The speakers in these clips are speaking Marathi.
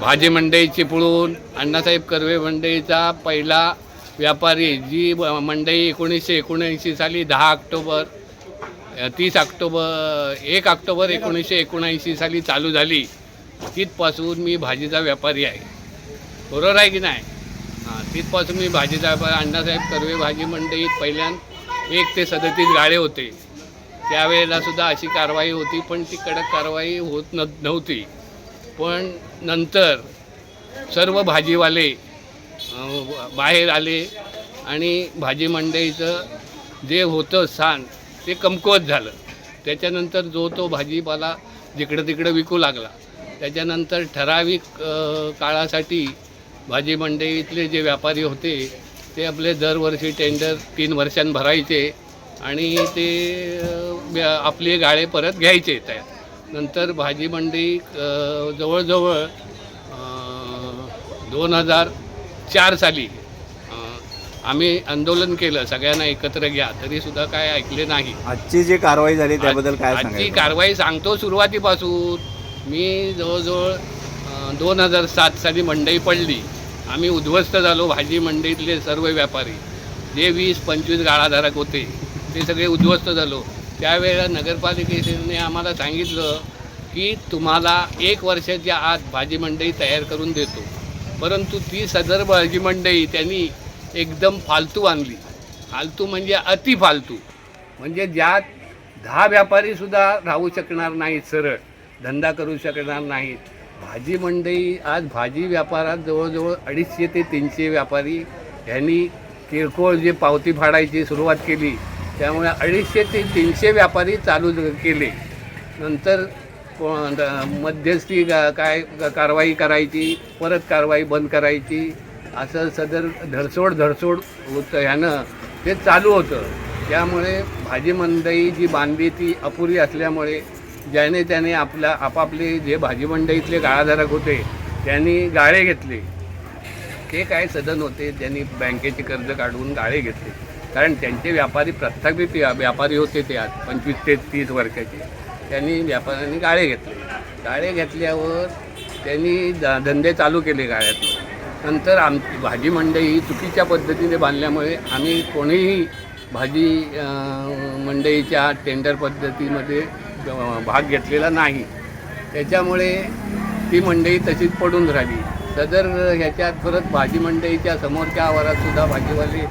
भाजी मंडई चिपळूण अण्णासाहेब कर्वे मंडईचा पहिला व्यापारी जी मंडई एकोणीसशे एकोणऐंशी साली दहा ऑक्टोबर तीस ऑक्टोबर एक ऑक्टोबर एकोणीसशे एकोणऐंशी साली चालू झाली. तिथपासून मी भाजीचा व्यापारी आहे. बरोबर आहे की नाही? हां तिथपासून मी भाजीचा व्यापारी अण्णासाहेब कर्वे भाजी मंडईत पहिल्यान एक ते सदतीस गाळे होते. त्यावेळेला सुद्धा अशी कारवाई होती पण ती कडक कारवाई होत न नव्हती. पण नंतर सर्व भाजीवाले बाहेर आले आणि भाजी मंडईचं जे होतं स्थान ते कमकुवत झालं. त्याच्यानंतर जो तो भाजीपाला जिकडं तिकडं विकू लागला. त्याच्यानंतर ठराविक काळासाठी भाजी मंडईतले जे व्यापारी होते ते आपले दरवर्षी टेंडर तीन वर्षांनी भरायचे आणि ते आपले गाळे परत घ्यायचे त्या नंतर भाजी मंडई अं, जवळजवळ दोन हजार चार साली आम्ही आंदोलन केलं सगळ्यांना एकत्र घ्या तरीसुद्धा काय ऐकले नाही. आजची जी कारवाई झाली त्याबद्दल काय आजची कारवाई सांगतो सुरुवातीपासून. मी जवळजवळ दोन हजार सात साली मंडई पडली. आम्ही उद्ध्वस्त झालो भाजी मंडईतले सर्व व्यापारी. जे वीस पंचवीस गाळाधारक होते ते सगळे उद्ध्वस्त झालो. त्यावेळेला नगरपालिकेने आम्हाला सांगितलं की तुम्हाला एक वर्षाच्या आत भाजी मंडई तयार करून देतो. परंतु ती सदर भाजी मंडई त्यांनी एकदम फालतू आणली. फालतू म्हणजे अति फालतू. म्हणजे ज्यात दहा व्यापारीसुद्धा राहू शकणार नाहीत सरळ. धंदा करू शकणार नाहीत. भाजी मंडई आज भाजी व्यापारात जवळजवळ अडीचशे ते तीनशे व्यापारी यांनी किरकोळ जे पावती फाडायची सुरुवात केली त्यामुळे अडीचशे ते तीनशे व्यापारी चालू केले. नंतर द- मध्यस्थी गा- काय कारवाई करायची परत कारवाई बंद करायची. असं सदर धडसोड धडसोड होतं ह्यानं ते चालू होतं. त्यामुळे भाजी मंडई जी बांधली ती अपुरी असल्यामुळे ज्याने त्याने आपल्या आपापले जे भाजी मंडईतले गाळाधारक होते त्यांनी गाळे घेतले. ते काय सदन होते त्यांनी बँकेचे कर्ज काढून गाळे घेतले. कारण त्यांचे व्यापारी प्रस्थापित व्यापारी होते ते आज पंचवीस ते तीस वर्षाचे. त्यांनी व्यापाऱ्यांनी गाळे घेतले. गाळे घेतल्यावर त्यांनी द धंदे चालू केले गाळ्यातून. नंतर आम भाजी मंडई ही चुकीच्या पद्धतीने बांधल्यामुळे आम्ही कोणीही भाजी मंडईच्या टेंडर पद्धतीमध्ये भाग घेतलेला नाही. त्याच्यामुळे ती मंडई तशीच पडून राहिली. सदर ह्याच्यात परत भाजी मंडईच्या समोरच्या आवारातसुद्धा भाजीवाले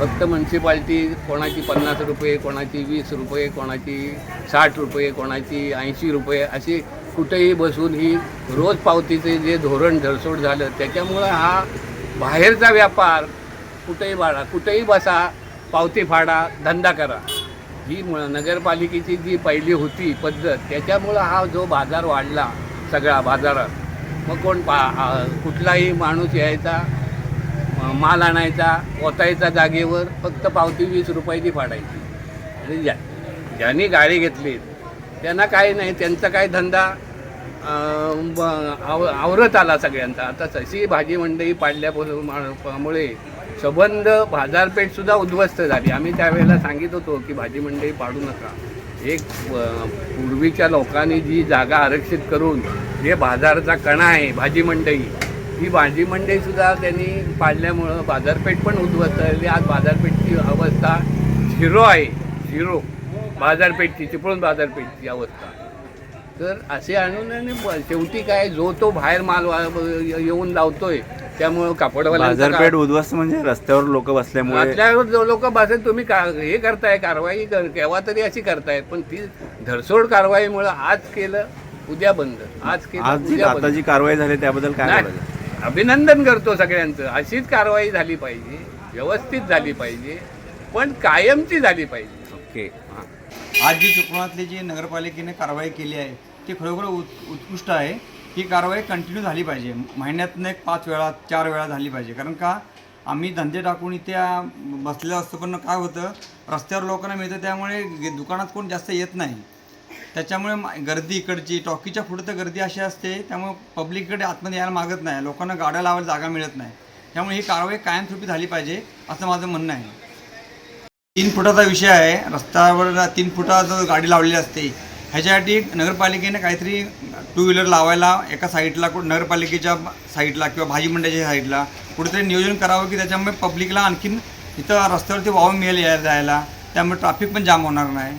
फक्त म्युन्सिपाल्टी कोणाची पन्नास रुपये कोणाची वीस रुपये कोणाची साठ रुपये कोणाची ऐंशी रुपये अशी कुठेही बसून ही रोज पावतीचे जे धोरण धडसोड झालं त्याच्यामुळं हा बाहेरचा व्यापार कुठेही वाढा कुठेही बसा पावती फाडा धंदा करा. ही म नगरपालिकेची जी पहिली होती पद्धत त्याच्यामुळं हा जो बाजार वाढला सगळा बाजारात मग कोण पा कुठलाही माणूस यायचा माल आणायचा ओतायचा जागेवर फक्त पावती वीस रुपयाची फाडायची. आणि ज्या ज्यांनी गाडी घेतली त्यांना काही नाही त्यांचा काय धंदा आव आवरत आला सगळ्यांचा. आता तशी भाजी मंडई पाडल्यामुळे सबंध बाजारपेठसुद्धा उद्ध्वस्त झाली. आम्ही त्यावेळेला सांगित होतो की भाजी मंडई पाडू नका. एक पूर्वीच्या लोकांनी जी जागा आरक्षित करून जे बाजाराचा कणा आहे भाजी मंडई ही भाजी मंडईसुद्धा त्यांनी पाडल्यामुळं बाजारपेठ पण उद्ध्वस्त झाली आज बाजारपेठची अवस्था झिरो आहे. झिरो. बाजारपेठची चिपळूण बाजारपेठची अवस्था. तर असे आणून शेवटी काय जो तो बाहेर माल येऊन लावतोय त्यामुळं कापडवाल्यांचा बाजारपेठ उद्ध्वस्त म्हणजे रस्त्यावर लोक बसल्यामुळे आपल्यावर जो लोक बसेल तुम्ही का हे करताय कारवाई कर केव्हा तरी अशी करतायत. पण ती धडसोड कारवाईमुळं आज केलं उद्या बंद. आज केलं आज आता जी कारवाई झाली त्याबद्दल काय अभिनंदन करतो सगळ्यांचं. अशीच कारवाई झाली पाहिजे व्यवस्थित झाली पाहिजे पण कायमची झाली पाहिजे. ओके. हां. आज जी चिपळुणातली जी नगरपालिकेने कारवाई केली आहे ती खरोखर उत् उत्कृष्ट आहे. ही कारवाई कंटिन्यू झाली पाहिजे. महिन्यातनं एक पाच वेळा चार वेळा झाली पाहिजे. कारण का आम्ही धंदे टाकून इथे बसलेलं बसलेलो असतो पण काय होतं रस्त्यावर लोकांना मिळतं त्यामुळे दुकानात कोण जास्त येत नाही. त्याच्यामुळे मा- गर्दी इकडची टॉकीच्या पुढे तर गर्दी अशी असते त्यामुळे पब्लिककडे आतमध्ये यायला मागत नाही. लोकांना गाड्या लावायला जागा मिळत नाही. त्यामुळे ही कारवाई कायमस्वरूपी झाली पाहिजे असं माझं म्हणणं आहे. तीन फुटाचा विषय आहे. रस्त्यावर तीन फुटा गाडी लावलेली असते. ह्याच्यासाठी नगरपालिकेने काहीतरी टू व्हीलर लावायला एका साईडला कुठं नगरपालिकेच्या साईडला किंवा भाजी मंडळाच्या साईडला कुठेतरी नियोजन करावं की त्याच्यामुळे पब्लिकला आणखीन इथं रस्त्यावरती वाव मिळेल यायला जायला. त्यामुळे ट्रॅफिक पण जाम होणार नाही.